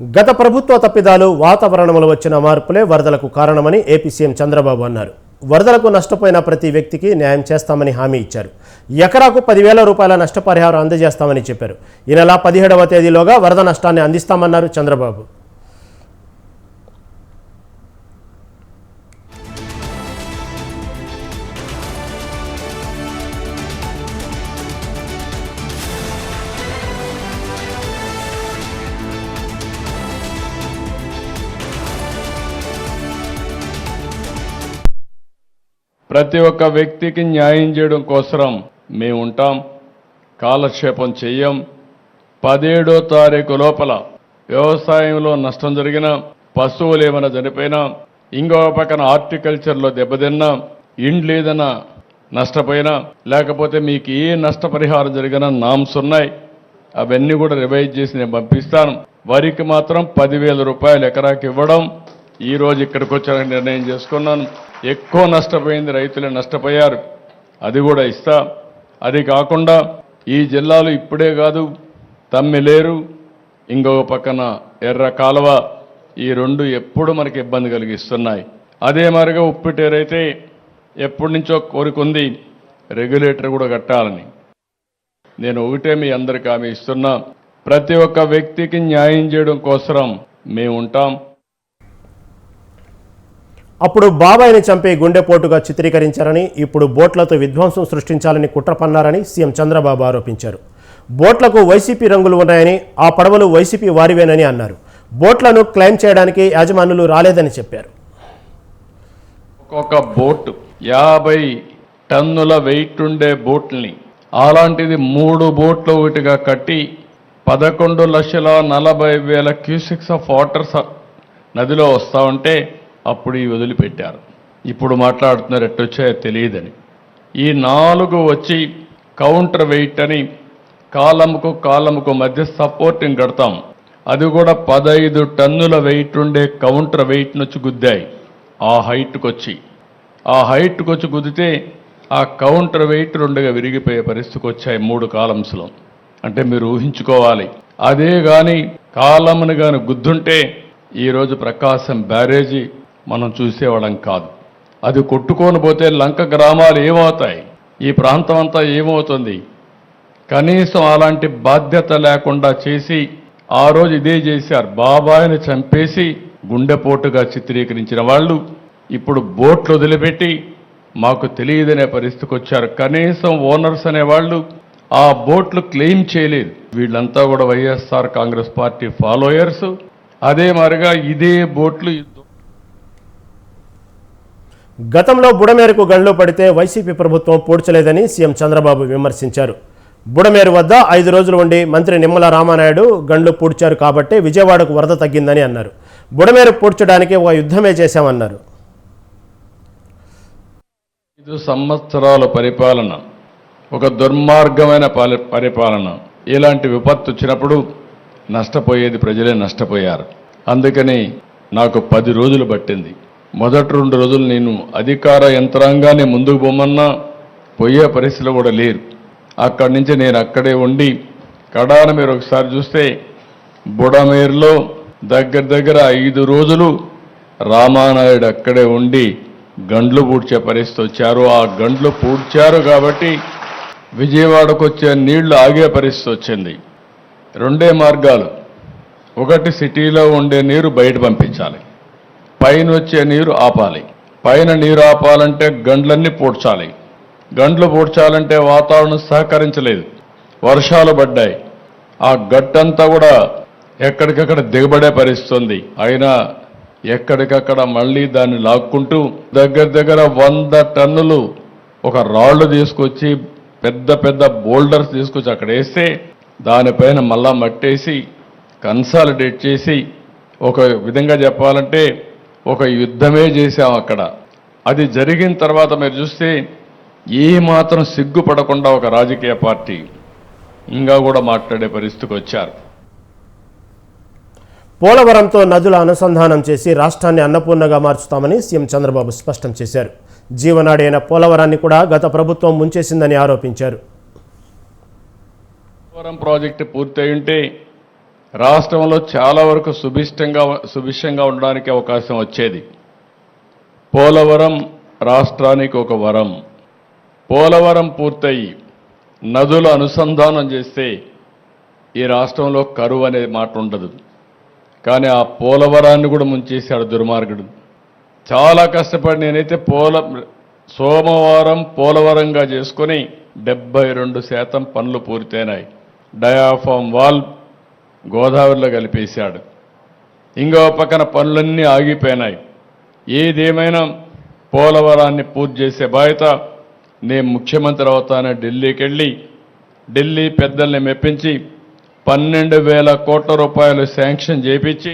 గత ప్రభుత్వ తప్పిదాలు వాతావరణంలో వచ్చిన మార్పులే వరదలకు కారణమని ఏపీ సీఎం చంద్రబాబు అన్నారు. వరదలకు నష్టపోయిన ప్రతి వ్యక్తికి న్యాయం చేస్తామని హామీ ఇచ్చారు. ఎకరాకు పదివేల రూపాయల నష్టపరిహారం అందజేస్తామని చెప్పారు. ఈ నెల పదిహేడవ తేదీలోగా వరద నష్టాన్ని అందిస్తామన్నారు చంద్రబాబు. ప్రతి ఒక్క వ్యక్తికి న్యాయం చేయడం కోసం మేము ఉంటాం కాలక్షేపం చెయ్యం. పదిహేడో తారీఖు లోపల వ్యవసాయంలో నష్టం జరిగిన పశువులు ఏమైనా చనిపోయినా ఇంకో పక్కన హార్టికల్చర్లో దెబ్బతిన్నా ఇండ్లు ఏదైనా నష్టపోయినా లేకపోతే మీకు ఏ నష్టపరిహారం జరిగినా నామ్స్ ఉన్నాయి. అవన్నీ కూడా రివైజ్ చేసి నేను పంపిస్తాను. వరికి మాత్రం పదివేల రూపాయలు ఎకరాకి ఇవ్వడం. ఈరోజు ఇక్కడికి వచ్చాక నిర్ణయం చేసుకున్నాను. ఎక్కువ నష్టపోయింది రైతులే నష్టపోయారు. అది కూడా ఇస్తా. అది కాకుండా ఈ జిల్లాలో ఇప్పుడే కాదు తమ్మిలేరు ఇంకొక పక్కన ఎర్ర కాలువ ఈ రెండు ఎప్పుడు మనకి ఇబ్బంది కలిగిస్తున్నాయి. అదే మరిగా ఉప్పిటేరైతే ఎప్పటి నుంచో కోరుకుంది రెగ్యులేటర్ కూడా కట్టాలని. నేను ఒకటే మీ అందరికి హామీ ఇస్తున్నా. ప్రతి ఒక్క వ్యక్తికి న్యాయం చేయడం కోసం మేము ఉంటాం అప్పుడు బాబాయిని చంపే గుండెపోటుగా చిత్రీకరించారని ఇప్పుడు బోట్లతో విధ్వంసం సృష్టించాలని కుట్ర పన్నారని సీఎం చంద్రబాబు ఆరోపించారు. బోట్లకు వైసీపీ రంగులు ఉన్నాయని ఆ పడవలు వైసీపీ వారివేనని అన్నారు. బోట్లను క్లెయిమ్ చేయడానికి యాజమానులు రాలేదని చెప్పారు. ఒక్కొక్క బోట్ యాభై టన్నుల వెయిట్ ఉండే బోట్ని అలాంటిది మూడు బోట్లు ఒకటిగా కట్టి పదకొండు లక్షల నలభై వేల క్యూసిక్స్ ఆఫ్ వాటర్ నదిలో వస్తూ ఉంటే అప్పుడు ఈ వదిలిపెట్టారు. ఇప్పుడు మాట్లాడుతున్నారు ఎట్టొచ్చాయో తెలియదని. ఈ నాలుగు వచ్చి కౌంటర్ వెయిట్ అని కాలముకు కాలముకు మధ్య సపోర్టింగ్ కడతాం. అది కూడా పదైదు టన్నుల వెయిట్ ఉండే కౌంటర్ వెయిట్ నుంచి గుద్దాయి. ఆ హైట్కి వచ్చి ఆ హైట్కి వచ్చి గుద్దితే ఆ కౌంటర్ వెయిట్ రెండుగా విరిగిపోయే పరిస్థితికి వచ్చాయి మూడు కాలమ్స్లో అంటే మీరు ఊహించుకోవాలి. అదే కానీ కాలమును కానీ గుద్దుంటే ఈరోజు ప్రకాశం బ్యారేజీ మనం చూసేవాళ్ళం కాదు. అది కొట్టుకొని పోతే లంక గ్రామాలు ఏమవుతాయి? ఈ ప్రాంతం అంతా ఏమవుతుంది? కనీసం అలాంటి బాధ్యత లేకుండా చేసి ఆ రోజు ఇదే చేశారు. బాబాయిని చంపేసి గుండెపోటుగా చిత్రీకరించిన వాళ్ళు ఇప్పుడు బోట్లు వదిలిపెట్టి మాకు తెలియదనే పరిస్థితికి వచ్చారు. కనీసం ఓనర్స్ అనేవాళ్ళు ఆ బోట్లు క్లెయిమ్ చేయలేదు. వీళ్ళంతా కూడా వైఎస్ఆర్ కాంగ్రెస్ పార్టీ ఫాలోయర్స్. అదే మరిగా ఇదే బోట్లు గతంలో బుడమేరుకు గండ్లు పడితే వైసీపీ ప్రభుత్వం పూడ్చలేదని సీఎం చంద్రబాబు విమర్శించారు. బుడమేరు వద్ద ఐదు రోజులు ఉండి మంత్రి నిమ్మల రామానాయుడు గండ్లు పూడ్చారు కాబట్టి విజయవాడకు వరద తగ్గిందని అన్నారు. బుడమేరు పూడ్చడానికి ఒక యుద్ధమే చేశామన్నారు. ఐదు సంవత్సరాల పరిపాలన ఒక దుర్మార్గమైన పాలి- పరిపాలన ఇలాంటి విపత్తు వచ్చినప్పుడు నష్టపోయేది ప్రజలే నష్టపోయారు. అందుకని నాకు పది రోజులు పట్టింది. మొదటి రెండు రోజులు నేను అధికార యంత్రాంగాన్ని ముందుకు పోమన్నా పోయే పరిస్థితులు కూడా లేరు. అక్కడి నుంచి నేను అక్కడే ఉండి కడాన మీరు ఒకసారి చూస్తే బుడమేరులో దగ్గర దగ్గర ఐదు రోజులు రామానాయుడు అక్కడే ఉండి గండ్లు పూడ్చే పరిస్థితి వచ్చారు. ఆ గండ్లు పూడ్చారు కాబట్టి విజయవాడకు వచ్చే నీళ్ళు ఆగే పరిస్థితి వచ్చింది. రెండే మార్గాలు. ఒకటి సిటీలో ఉండే నీరు బయట పంపించాలి. పైన వచ్చే నీరు ఆపాలి. పైన నీరు ఆపాలంటే గండ్లన్నీ పూడ్చాలి. గండ్లు పూడ్చాలంటే వాతావరణం సహకరించలేదు. వర్షాలు పడ్డాయి. ఆ గట్టంతా కూడా ఎక్కడికక్కడ దిగబడే పరిస్థితుంది. అయినా ఎక్కడికక్కడ మళ్ళీ దాన్ని లాక్కుంటూ దగ్గర దగ్గర వంద టన్నులు ఒక రాళ్ళు తీసుకొచ్చి పెద్ద పెద్ద బోల్డర్స్ తీసుకొచ్చి అక్కడ వేస్తే దానిపైన మళ్ళా మట్టేసి కన్సాలిడేట్ చేసి ఒక విధంగా చెప్పాలంటే ఒక యుద్ధమే చేశాం అక్కడ. అది జరిగిన తర్వాత మీరు చూస్తే ఏ మాత్రం సిగ్గుపడకుండా ఒక రాజకీయ పార్టీ ఇంకా కూడా మాట్లాడే పరిస్థితికి వచ్చారు. పోలవరంతో నదుల అనుసంధానం చేసి రాష్ట్రాన్ని అన్నపూర్ణగా మార్చుతామని సీఎం చంద్రబాబు స్పష్టం చేశారు. జీవనాడి అయిన పోలవరాన్ని కూడా గత ప్రభుత్వం ముంచేసిందని ఆరోపించారు. పోలవరం ప్రాజెక్టు పూర్తయి ఉంటే రాష్ట్రంలో చాలా వరకు సుభిష్టంగా సుభిష్టంగా ఉండడానికి అవకాశం వచ్చేది. పోలవరం రాష్ట్రానికి ఒక వరం. పోలవరం పూర్తయి నదులు అనుసంధానం చేస్తే ఈ రాష్ట్రంలో కరువు అనే మాట ఉండదు. కానీ ఆ పోలవరాన్ని కూడా ముంచేశాడు దుర్మార్గుడు. చాలా కష్టపడి నేనైతే పోల సోమవారం పోలవరంగా చేసుకొని డెబ్బై రెండు శాతం పనులు పూర్తయినాయి. డయాఫామ్ వాల్ గోదావరిలో కలిపేశాడు. ఇంకో పక్కన పనులన్నీ ఆగిపోయినాయి. ఏదేమైనా పోలవరాన్ని పూర్తి చేసే బాధ్యత నేను ముఖ్యమంత్రి అవుతానని ఢిల్లీకి వెళ్ళి ఢిల్లీ పెద్దల్ని మెప్పించి పన్నెండు వేల కోట్ల రూపాయలు శాంక్షన్ చేపించి